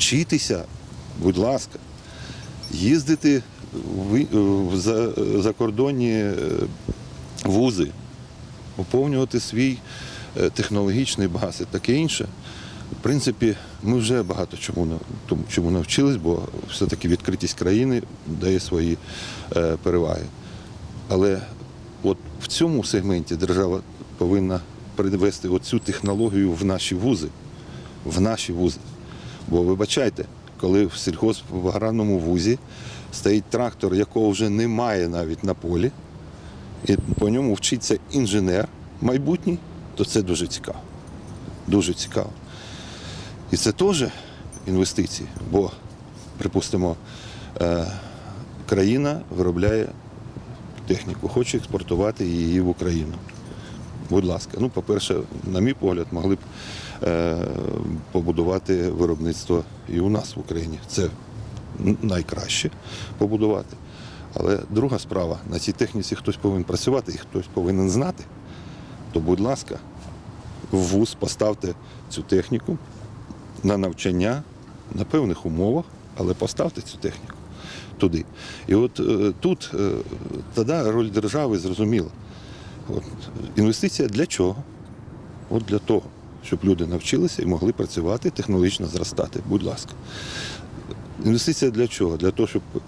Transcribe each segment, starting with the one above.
вчитися, будь ласка, їздити в, в за, закордонні е, вузи, поповнювати свій е, технологічний баз і таке інше. В принципі, ми вже багато чому, чому навчились, бо все-таки відкритість країни дає свої е, переваги. Але от в цьому сегменті держава повинна перевести оцю технологію в наші вузи. В наші вузи. Бо вибачайте, коли в сільхозаграрному вузі стоїть трактор, якого вже немає навіть на полі, і по ньому вчиться інженер майбутній, то це дуже цікаво. Дуже цікаво. І це теж інвестиції, бо, припустимо, е, країна виробляє техніку, хоче експортувати її в Україну. Будь ласка, ну, по-перше, на мій погляд, могли б е, побудувати виробництво і у нас в Україні. Це найкраще побудувати. Але друга справа, на цій техніці хтось повинен працювати і хтось повинен знати. То, будь ласка, в вуз поставте цю техніку на навчання на певних умовах, але поставте цю техніку туди. І от е, тут е, тоді роль держави зрозуміла. От, інвестиція для чого? От для того, щоб люди навчилися і могли працювати, технологічно зростати. Будь ласка. Інвестиція для чого? Для того, щоб е,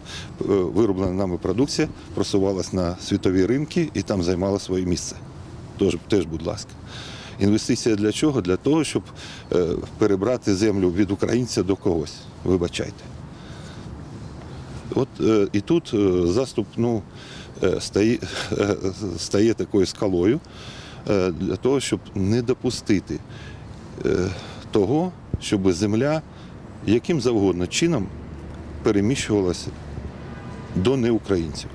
вироблена нами продукція просувалась на світові ринки і там займала своє місце. Тож, теж, будь ласка. Інвестиція для чого? Для того, щоб е, перебрати землю від українця до когось. Вибачайте. От е, і тут е, заступ ну, е, стає, стає такою скалою для того, щоб не допустити того, щоб земля яким завгодно чином переміщувалася до неукраїнців.